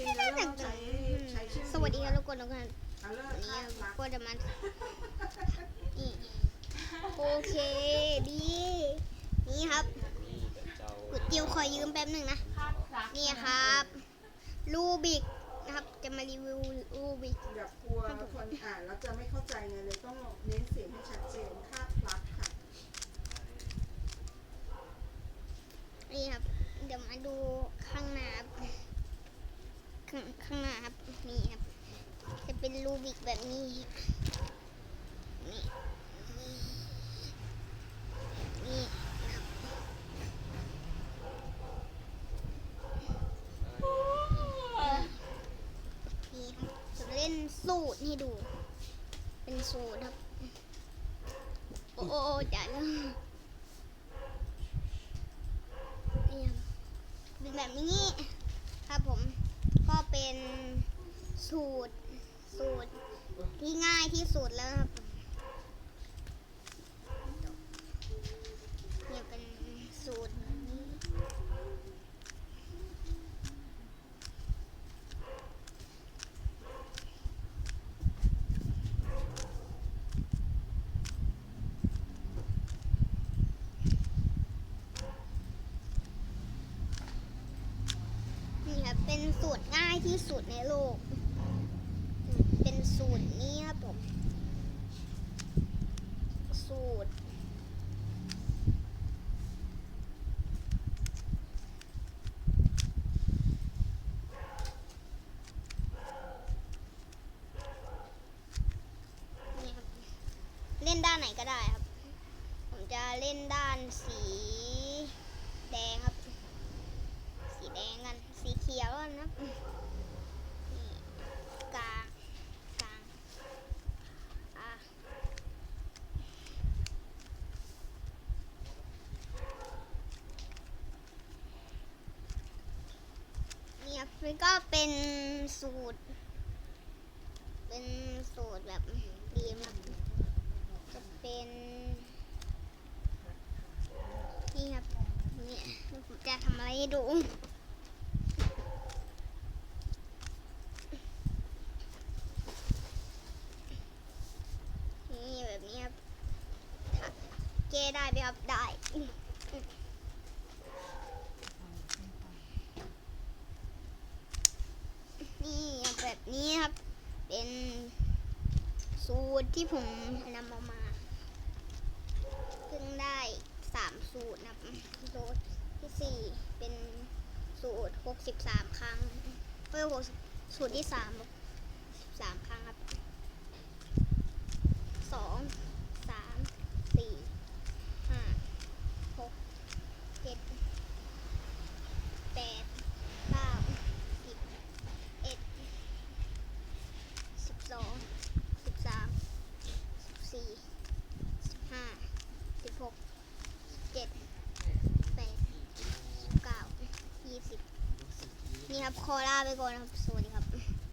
ริงๆแล้วเราใช้ใช้ชื่อสวัสดีครับทุกคนทุกคนวันนี้ข้ามรักก็จะมานี่โอเคดีนี่ครับก๋วยเตี๋ยวขอยืมแป๊บหนึ่งนะนี่ครับรูบิกนะครับจะมารีวิวรูบิกแบบกลัวคนอ่านแล้วจะไม่เข้าใจไงเลยต้องเน้นเสียงให้ชัดรักค่ะ นี่ครับ เดี๋ยวมาดูข้างหน้าครับข้างข้างหน้าครับ นี่ครับ จะเป็นรูบิกแบบนี้ นี่ นี่ครับนี่ครับจะ เล่นสูตรให้ดู เป็นสูตรครับ โอ้โอ้โอ้จ่ายแล้วนี่ครับเป็นแบบนี้ ครับผม ก็เป็นสูตร สูตรที่ง่ายที่สุดแล้วครับเนี่ยเป็นสูตรนี้นี่ครับเป็นสูตรง่ายที่สุดในโลก เป็นสูตรนี้ครับผม สูตร เล่นด้านไหนก็ได้ครับ ผมจะเล่นด้านสีแดงครับ สีแดงกัน สีเขียวกันนะครับนี่กลางกลางอะนี่ครับ มันก็เป็นสูตร เป็นสูตรแบบดีมากจะเป็นนี่ครับนี่ผมจะทำอะไรให้ดูนี่แบบนี้ครับเกได้ไหมครับได้ นี่แบบ นี้ครับ เป็นสูตรที่ผมนำเอามาเพิ่งได้สามสูตรนะครับสูตรที่สี่เป็นสูตรหกสิบสามครั้งเอ้ยหกสูตรที่สามสามครั้งครับ สอง สาม สี่ ห้า หก เจ็ด แปด เก้า สิบ เอ็ด สิบสอง สิบสาม สิบสี่ สิบห้า สิบหก สิบเจ็ด แปดสิบเก้ายี่สิบนี่ครับคอลาไปก่อนครับ